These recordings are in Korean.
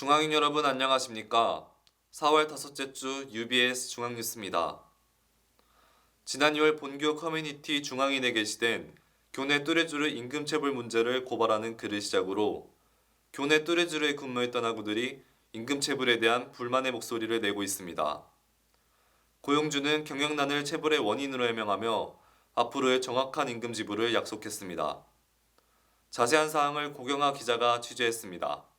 중앙인 여러분 안녕하십니까? 4월 다섯째 주 UBS 중앙뉴스입니다. 지난 2월 본교 커뮤니티 중앙인에 게시된 교내 뚜레쥬르 임금체불 문제를 고발하는 글을 시작으로 교내 뚜레쥬르에 근무했던 학우들이 임금체불에 대한 불만의 목소리를 내고 있습니다. 고용주는 경영난을 체불의 원인으로 해명하며 앞으로의 정확한 임금 지불을 약속했습니다. 자세한 사항을 고경아 기자가 취재했습니다.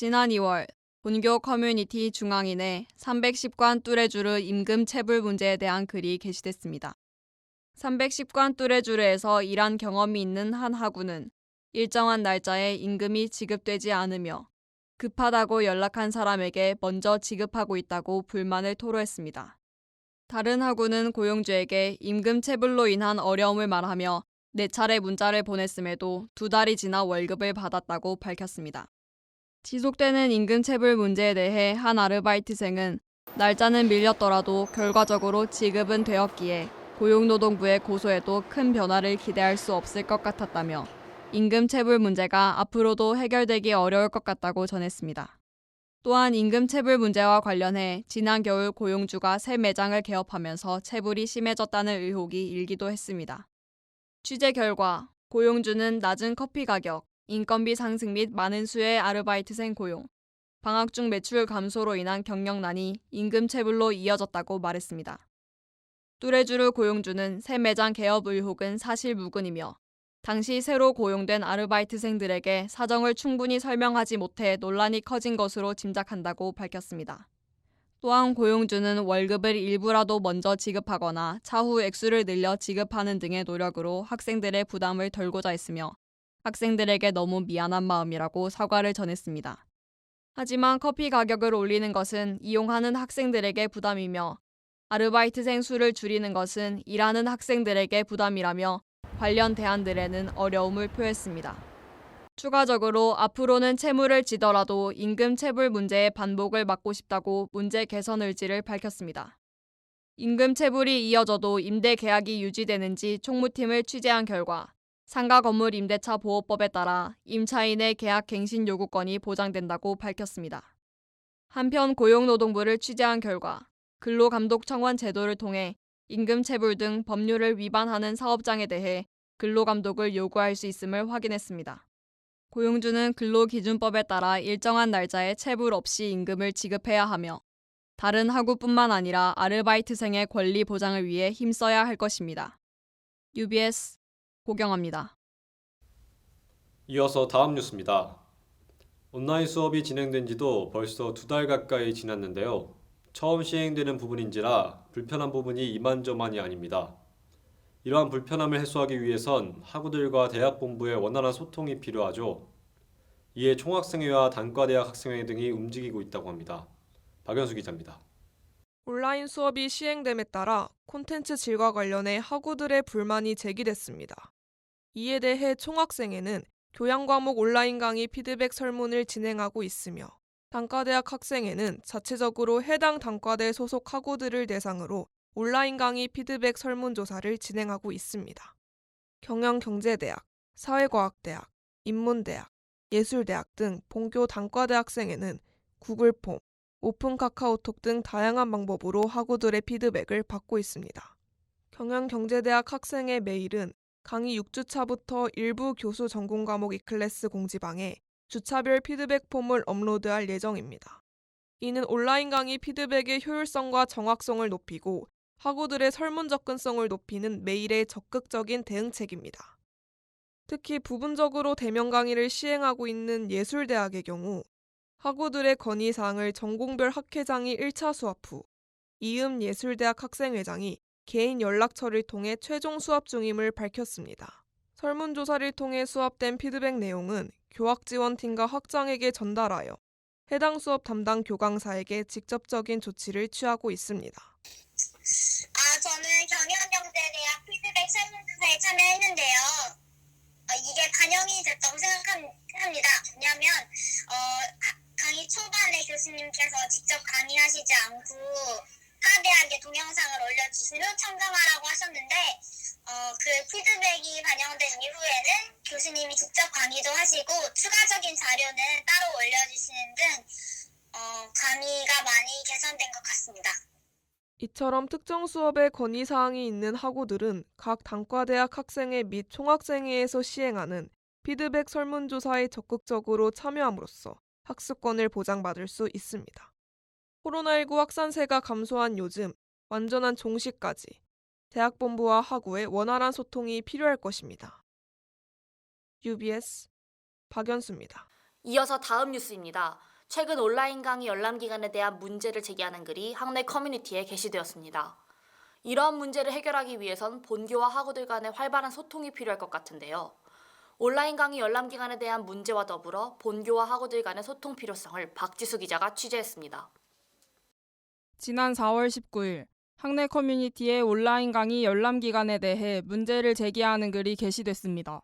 지난 2월 본교 커뮤니티 중앙인에 310관 뚜레쥬르 임금 체불 문제에 대한 글이 게시됐습니다. 310관 뚜레쥬르에서 일한 경험이 있는 한 학우는 일정한 날짜에 임금이 지급되지 않으며 급하다고 연락한 사람에게 먼저 지급하고 있다고 불만을 토로했습니다. 다른 학우는 고용주에게 임금 체불로 인한 어려움을 말하며 네 차례 문자를 보냈음에도 두 달이 지나 월급을 받았다고 밝혔습니다. 지속되는 임금 체불 문제에 대해 한 아르바이트생은 날짜는 밀렸더라도 결과적으로 지급은 되었기에 고용노동부에 고소해도 큰 변화를 기대할 수 없을 것 같았다며 임금 체불 문제가 앞으로도 해결되기 어려울 것 같다고 전했습니다. 또한 임금 체불 문제와 관련해 지난 겨울 고용주가 새 매장을 개업하면서 체불이 심해졌다는 의혹이 일기도 했습니다. 취재 결과 고용주는 낮은 커피 가격, 인건비 상승 및 많은 수의 아르바이트생 고용, 방학 중 매출 감소로 인한 경영난이 임금 체불로 이어졌다고 말했습니다. 뚜레쥬르 고용주는 새 매장 개업 의혹은 사실 무근이며 당시 새로 고용된 아르바이트생들에게 사정을 충분히 설명하지 못해 논란이 커진 것으로 짐작한다고 밝혔습니다. 또한 고용주는 월급을 일부라도 먼저 지급하거나 차후 액수를 늘려 지급하는 등의 노력으로 학생들의 부담을 덜고자 했으며 학생들에게 너무 미안한 마음이라고 사과를 전했습니다. 하지만 커피 가격을 올리는 것은 이용하는 학생들에게 부담이며 아르바이트생 수를 줄이는 것은 일하는 학생들에게 부담이라며 관련 대안들에는 어려움을 표했습니다. 추가적으로 앞으로는 채무를 지더라도 임금 체불 문제의 반복을 막고 싶다고 문제 개선 의지를 밝혔습니다. 임금 체불이 이어져도 임대 계약이 유지되는지 총무팀을 취재한 결과 상가 건물 임대차 보호법에 따라 임차인의 계약 갱신 요구권이 보장된다고 밝혔습니다. 한편 고용노동부를 취재한 결과 근로감독청원 제도를 통해 임금 체불 등 법률을 위반하는 사업장에 대해 근로감독을 요구할 수 있음을 확인했습니다. 고용주는 근로기준법에 따라 일정한 날짜에 체불 없이 임금을 지급해야 하며 다른 학우뿐만 아니라 아르바이트생의 권리 보장을 위해 힘써야 할 것입니다. UBS 고경합니다. 이어서 다음 뉴스입니다. 온라인 수업이 진행된 지도 벌써 두 달 가까이 지났는데요. 처음 시행되는 부분인지라 불편한 부분이 이만저만이 아닙니다. 이러한 불편함을 해소하기 위해선 학우들과 대학 본부의 원활한 소통이 필요하죠. 이에 총학생회와 단과대학 학생회 등이 움직이고 있다고 합니다. 박연수 기자입니다. 온라인 수업이 시행됨에 따라 콘텐츠 질과 관련해 학우들의 불만이 제기됐습니다. 이에 대해 총학생회는 교양 과목 온라인 강의 피드백 설문을 진행하고 있으며 단과대학 학생회는 자체적으로 해당 단과대 소속 학우들을 대상으로 온라인 강의 피드백 설문조사를 진행하고 있습니다. 경영경제대학, 사회과학대학, 인문대학, 예술대학 등 본교 단과대 학생회는 구글폼, 오픈 카카오톡 등 다양한 방법으로 학우들의 피드백을 받고 있습니다. 경영경제대학 학생회 메일은 강의 6주차부터 일부 교수 전공 과목 E클래스 공지방에 주차별 피드백 폼을 업로드할 예정입니다. 이는 온라인 강의 피드백의 효율성과 정확성을 높이고 학우들의 설문 접근성을 높이는 메일의 적극적인 대응책입니다. 특히 부분적으로 대면 강의를 시행하고 있는 예술대학의 경우 학우들의 건의사항을 전공별 학회장이 1차 수업 후 이음 예술대학 학생회장이 개인 연락처를 통해 최종 수업 중임을 밝혔습니다. 설문조사를 통해 수합된 피드백 내용은 교학지원팀과 학장에게 전달하여 해당 수업 담당 교강사에게 직접적인 조치를 취하고 있습니다. 아, 저는 경영경제대학 피드백 설문조사에 참여했는데요. 어, 이게 반영이 됐다고 생각합니다. 왜냐하면 어, 가- 강의 초반에 교수님께서 직접 강의하시지 않고 제 동영상을 올려주신 후 첨가하라고 하셨는데 어, 그 피드백이 반영된 이후에는 교수님이 직접 강의도 하시고 추가적인 자료는 따로 올려주시는 등 어, 강의가 많이 개선된 것 같습니다. 이처럼 특정 수업에 건의 사항이 있는 학우들은 각 단과대학 학생회 및 총학생회에서 시행하는 피드백 설문조사에 적극적으로 참여함으로써 학습권을 보장받을 수 있습니다. 코로나19 확산세가 감소한 요즘 완전한 종식까지 대학본부와 학우의 원활한 소통이 필요할 것입니다. UBS 박연수입니다. 이어서 다음 뉴스입니다. 최근 온라인 강의 열람 기간에 대한 문제를 제기하는 글이 학내 커뮤니티에 게시되었습니다. 이러한 문제를 해결하기 위해선 본교와 학우들 간의 활발한 소통이 필요할 것 같은데요. 온라인 강의 열람 기간에 대한 문제와 더불어 본교와 학우들 간의 소통 필요성을 박지수 기자가 취재했습니다. 지난 4월 19일 학내 커뮤니티에 온라인 강의 열람 기간에 대해 문제를 제기하는 글이 게시됐습니다.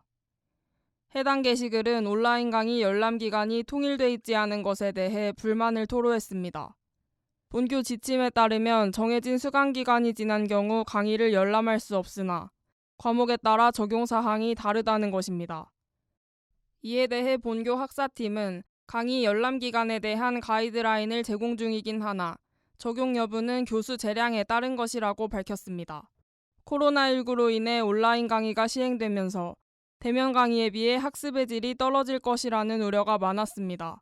해당 게시글은 온라인 강의 열람 기간이 통일돼 있지 않은 것에 대해 불만을 토로했습니다. 본교 지침에 따르면 정해진 수강 기간이 지난 경우 강의를 열람할 수 없으나 과목에 따라 적용 사항이 다르다는 것입니다. 이에 대해 본교 학사팀은 강의 열람 기간에 대한 가이드라인을 제공 중이긴 하나 적용 여부는 교수 재량에 따른 것이라고 밝혔습니다. 코로나19로 인해 온라인 강의가 시행되면서 대면 강의에 비해 학습의 질이 떨어질 것이라는 우려가 많았습니다.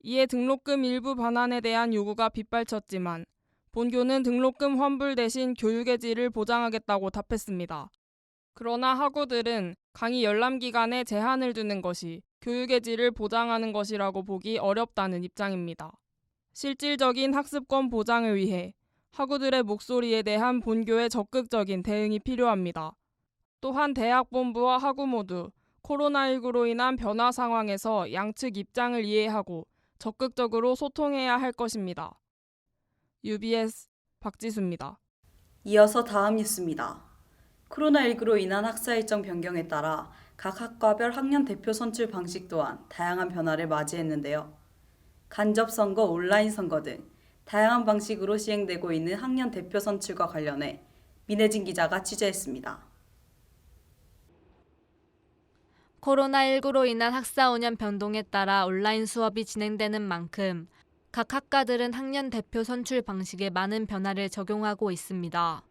이에 등록금 일부 반환에 대한 요구가 빗발쳤지만 본교는 등록금 환불 대신 교육의 질을 보장하겠다고 답했습니다. 그러나 학우들은 강의 열람 기간에 제한을 두는 것이 교육의 질을 보장하는 것이라고 보기 어렵다는 입장입니다. 실질적인 학습권 보장을 위해 학우들의 목소리에 대한 본교의 적극적인 대응이 필요합니다. 또한 대학 본부와 학우 모두 코로나19로 인한 변화 상황에서 양측 입장을 이해하고 적극적으로 소통해야 할 것입니다. UBS 박지수입니다. 이어서 다음 뉴스입니다. 코로나19로 인한 학사 일정 변경에 따라 각 학과별 학년 대표 선출 방식 또한 다양한 변화를 맞이했는데요. 간접 선거, 온라인 선거 등 다양한 방식으로 시행되고 있는 학년 대표 선출과 관련해 민혜진 기자가 취재했습니다. 코로나19로 인한 학사 운영 변동에 따라 온라인 수업이 진행되는 만큼 각 학과들은 학년 대표 선출 방식에 많은 변화를 적용하고 있습니다.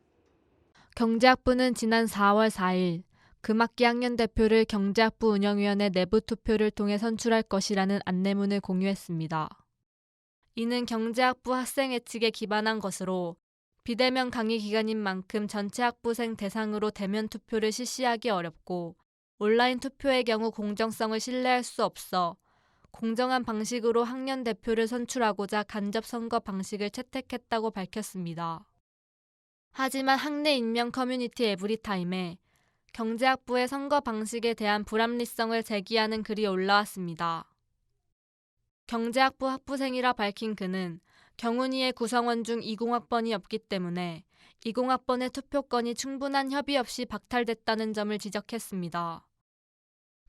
경제학부는 지난 4월 4일 금학기 학년 대표를 경제학부 운영위원회 내부 투표를 통해 선출할 것이라는 안내문을 공유했습니다. 이는 경제학부 학생 예측에 기반한 것으로 비대면 강의 기간인 만큼 전체 학부생 대상으로 대면 투표를 실시하기 어렵고 온라인 투표의 경우 공정성을 신뢰할 수 없어 공정한 방식으로 학년 대표를 선출하고자 간접 선거 방식을 채택했다고 밝혔습니다. 하지만 학내 인명 커뮤니티 에브리타임에 경제학부의 선거 방식에 대한 불합리성을 제기하는 글이 올라왔습니다. 경제학부 학부생이라 밝힌 그는 경운이의 구성원 중 20학번이 없기 때문에 20학번의 투표권이 충분한 협의 없이 박탈됐다는 점을 지적했습니다.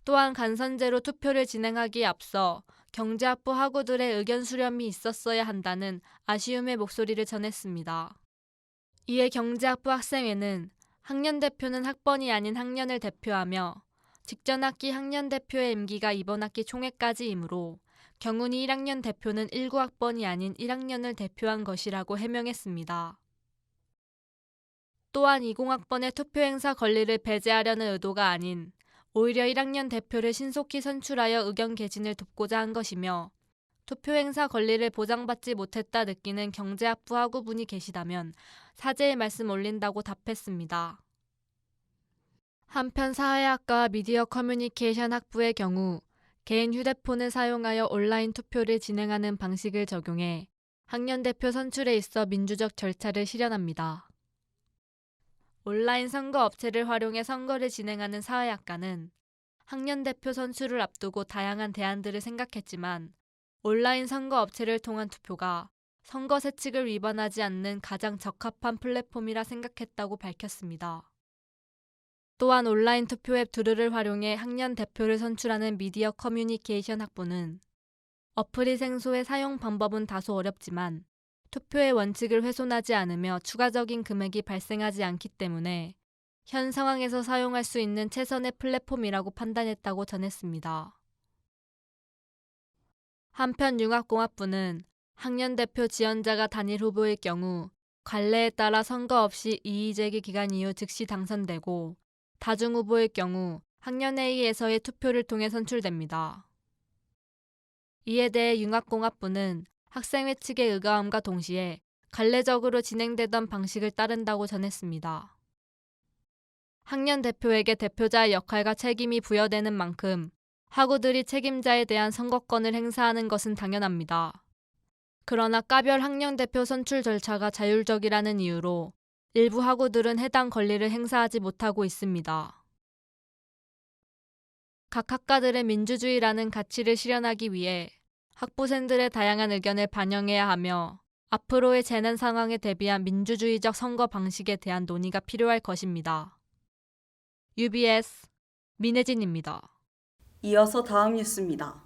또한 간선제로 투표를 진행하기에 앞서 경제학부 학우들의 의견 수렴이 있었어야 한다는 아쉬움의 목소리를 전했습니다. 이에 경제학부 학생회는 학년 대표는 학번이 아닌 학년을 대표하며 직전 학기 학년 대표의 임기가 이번 학기 총회까지이므로 경운이 1학년 대표는 19학번이 아닌 1학년을 대표한 것이라고 해명했습니다. 또한 20학번의 투표 행사 권리를 배제하려는 의도가 아닌 오히려 1학년 대표를 신속히 선출하여 의견 개진을 돕고자 한 것이며 투표 행사 권리를 보장받지 못했다 느끼는 경제학부 학우분이 계시다면 사죄의 말씀 올린다고 답했습니다. 한편 사회학과 미디어 커뮤니케이션 학부의 경우 개인 휴대폰을 사용하여 온라인 투표를 진행하는 방식을 적용해 학년 대표 선출에 있어 민주적 절차를 실현합니다. 온라인 선거 업체를 활용해 선거를 진행하는 사회학과는 학년 대표 선출을 앞두고 다양한 대안들을 생각했지만 온라인 선거 업체를 통한 투표가 선거 세칙을 위반하지 않는 가장 적합한 플랫폼이라 생각했다고 밝혔습니다. 또한 온라인 투표 앱 두루를 활용해 학년 대표를 선출하는 미디어 커뮤니케이션 학부는 어플이 생소해 사용 방법은 다소 어렵지만 투표의 원칙을 훼손하지 않으며 추가적인 금액이 발생하지 않기 때문에 현 상황에서 사용할 수 있는 최선의 플랫폼이라고 판단했다고 전했습니다. 한편 융합공학부는 학년 대표 지원자가 단일 후보일 경우 관례에 따라 선거 없이 이의제기 기간 이후 즉시 당선되고 다중 후보일 경우 학년회의에서의 투표를 통해 선출됩니다. 이에 대해 융합공학부는 학생회 측의 의가함과 동시에 관례적으로 진행되던 방식을 따른다고 전했습니다. 학년 대표에게 대표자의 역할과 책임이 부여되는 만큼 학우들이 책임자에 대한 선거권을 행사하는 것은 당연합니다. 그러나 까별 학년 대표 선출 절차가 자율적이라는 이유로 일부 학우들은 해당 권리를 행사하지 못하고 있습니다. 각 학과들의 민주주의라는 가치를 실현하기 위해 학부생들의 다양한 의견을 반영해야 하며 앞으로의 재난 상황에 대비한 민주주의적 선거 방식에 대한 논의가 필요할 것입니다. UBS 민혜진입니다. 이어서 다음 뉴스입니다.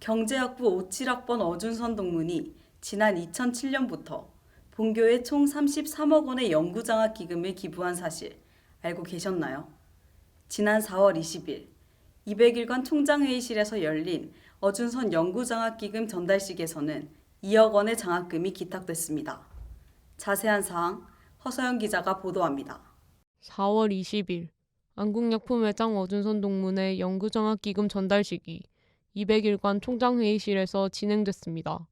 경제학부 57학번 어준선 동문이 지난 2007년부터 본교에 총 33억 원의 연구장학 기금을 기부한 사실 알고 계셨나요? 지난 4월 20일 200일간 총장회의실에서 열린 어준선 연구장학기금 전달식에서는 2억 원의 장학금이 기탁됐습니다. 자세한 사항 허서영 기자가 보도합니다. 4월 20일 안국약품 회장 어준선 동문의 연구장학기금 전달식이 200일간 총장회의실에서 진행됐습니다.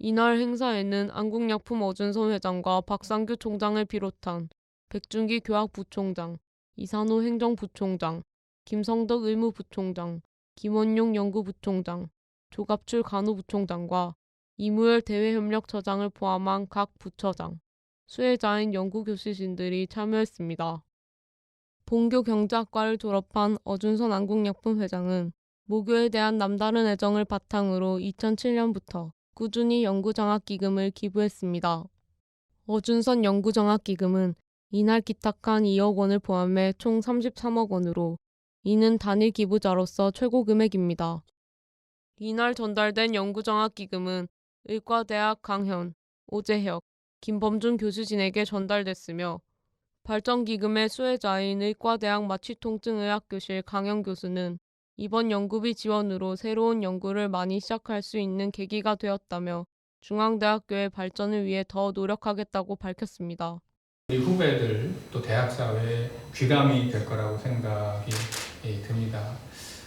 이날 행사에는 안국약품 어준선 회장과 박상규 총장을 비롯한 백준기 교학부총장, 이산호 행정부총장, 김성덕 의무부총장, 김원용 연구부총장, 조갑출 간호부총장과 이무열 대외협력처장을 포함한 각 부처장, 수혜자인 연구교수진들이 참여했습니다. 본교 경제학과를 졸업한 어준선 안국약품 회장은 모교에 대한 남다른 애정을 바탕으로 2007년부터 꾸준히 연구장학기금을 기부했습니다. 어준선 연구장학기금은 이날 기탁한 2억 원을 포함해 총 33억 원으로 이는 단일 기부자로서 최고 금액입니다. 이날 전달된 연구장학기금은 의과대학 강현, 오재혁, 김범준 교수진에게 전달됐으며 발전기금의 수혜자인 의과대학 마취통증의학 교실 강현 교수는 이번 연구비 지원으로 새로운 연구를 많이 시작할 수 있는 계기가 되었다며 중앙대학교의 발전을 위해 더 노력하겠다고 밝혔습니다. 우리 후배들 또 대학 사회에 귀감이 될 거라고 생각이 예, 듭니다.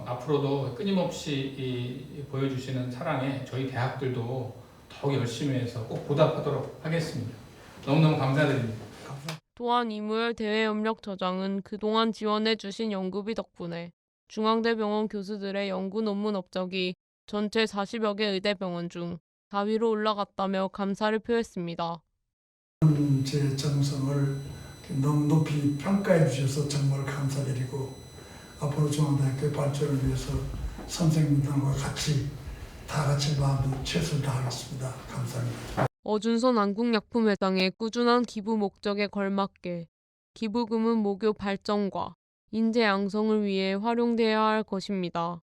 앞으로도 끊임없이 이 보여주시는 사랑에 저희 대학들도 더욱 열심히 해서 꼭 보답하도록 하겠습니다. 너무너무 감사드립니다. 또한 이무열 대외협력처장은 그동안 지원해주신 연구비 덕분에 중앙대병원 교수들의 연구 논문 업적이 전체 40여 개 의대병원 중 4위로 올라갔다며 감사를 표했습니다. 제 정성을 너무 높이 평가해 주셔서 정말 감사드리고 앞으로 중앙대학교 발전을 위해서 선생님들과 같이 다 같이 마음을 최선을 다하겠습니다. 감사합니다. 어준선 안국약품 회장의 꾸준한 기부 목적에 걸맞게 기부금은 모교 발전과 인재 양성을 위해 활용되어야 할 것입니다.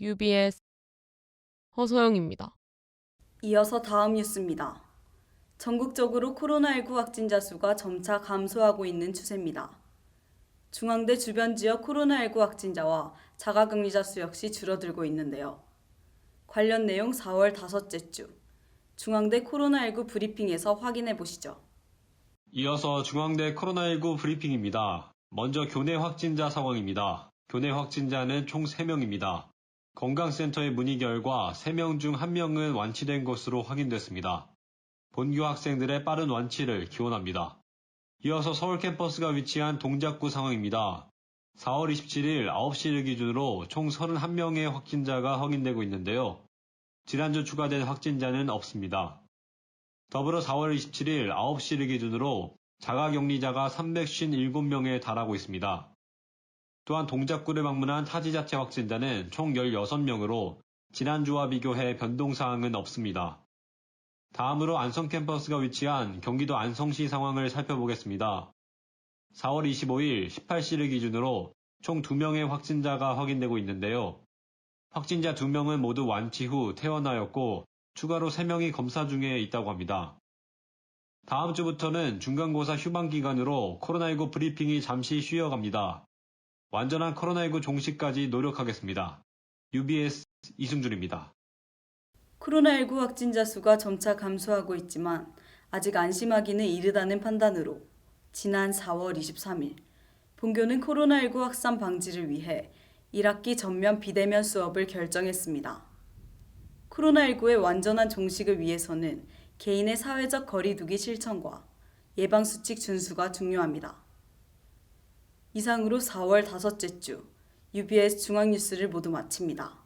UBS 허서영입니다. 이어서 다음 뉴스입니다. 전국적으로 코로나19 확진자 수가 점차 감소하고 있는 추세입니다. 중앙대 주변 지역 코로나19 확진자와 자가격리자 수 역시 줄어들고 있는데요. 관련 내용 4월 다섯째 주 중앙대 코로나19 브리핑에서 확인해 보시죠. 이어서 중앙대 코로나19 브리핑입니다. 먼저 교내 확진자 상황입니다. 교내 확진자는 총 3명입니다. 건강센터의 문의 결과 3명 중 1명은 완치된 것으로 확인됐습니다. 본교 학생들의 빠른 완치를 기원합니다. 이어서 서울 캠퍼스가 위치한 동작구 상황입니다. 4월 27일 9시를 기준으로 총 31명의 확진자가 확인되고 있는데요. 지난주 추가된 확진자는 없습니다. 더불어 4월 27일 9시를 기준으로 자가격리자가 357명에 달하고 있습니다. 또한 동작구를 방문한 타지 자체 확진자는 총 16명으로 지난주와 비교해 변동사항은 없습니다. 다음으로 안성 캠퍼스가 위치한 경기도 안성시 상황을 살펴보겠습니다. 4월 25일 18시를 기준으로 총 2명의 확진자가 확인되고 있는데요. 확진자 2명은 모두 완치 후 퇴원하였고 추가로 3명이 검사 중에 있다고 합니다. 다음 주부터는 중간고사 휴방 기간으로 코로나19 브리핑이 잠시 쉬어갑니다. 완전한 코로나19 종식까지 노력하겠습니다. UBS 이승준입니다. 코로나19 확진자 수가 점차 감소하고 있지만 아직 안심하기는 이르다는 판단으로 지난 4월 23일 본교는 코로나19 확산 방지를 위해 1학기 전면 비대면 수업을 결정했습니다. 코로나19의 완전한 종식을 위해서는 개인의 사회적 거리두기 실천과 예방수칙 준수가 중요합니다. 이상으로 4월 다섯째 주 UBS 중앙뉴스를 모두 마칩니다.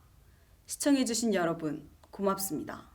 시청해주신 여러분 고맙습니다.